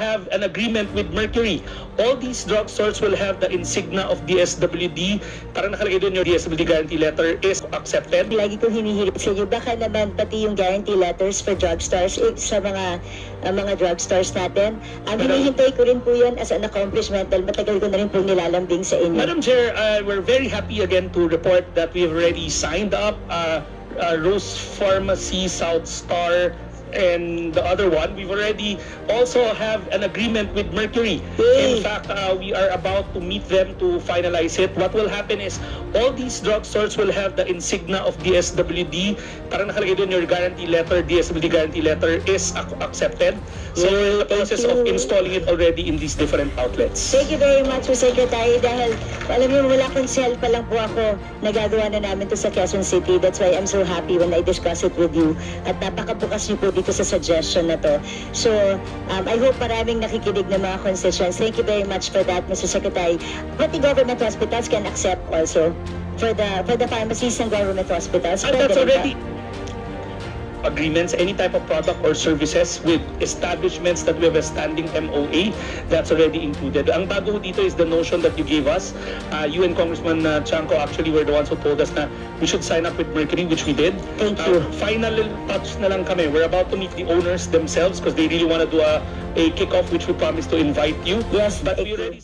have an agreement with Mercury. All these drugstores will have the insignia of DSWD. Parang nakalagay doon yung DSWD guarantee letter is accepted. Lagi kong hinihilip sa inyo, baka naman pati yung guarantee letters for drugstores eh, sa mga ah, mga drugstores natin. Ang Madam- hinihintay ko rin po yun as an accomplishment dahil matagal ko na rin po nilalambing sa inyo. Madam Chair, uh, we're very happy again to report that we've already signed up uh, uh, Rose Pharmacy, South Star, and the other one. We've already also have an agreement with Mercury. Yay. In fact, uh, we are about to meet them to finalize it. What will happen is all these drugstores will have the insignia of DSWD. Parang nakalagay doon your guarantee letter, DSWD guarantee letter is ac- accepted. So we're in the process of installing it already in these different outlets. Thank you very much po, Secretary, dahil alam niyo, wala kong cell pa lang po ako. Nagagawa na namin to sa Quezon City. That's why I'm so happy when I discuss it with you. At napakabukas niyo po dito sa suggestion na to. So, um, I hope maraming nakikinig ng mga constituents. Thank you very much for that, Mr. Secretary. Pati government hospitals can accept also for the for the pharmacies and government hospitals. And that's already agreements, any type of product or services with establishments that we have a standing MOA, that's already included. Ang bago dito is the notion that you gave us. Uh, you and Congressman uh, Chanco actually were the ones who told us na we should sign up with Mercury, which we did. Thank Uh, you. final touch na lang kami. We're about to meet the owners themselves because they really want to do a, a kick-off which we promised to invite you. Yes, But we already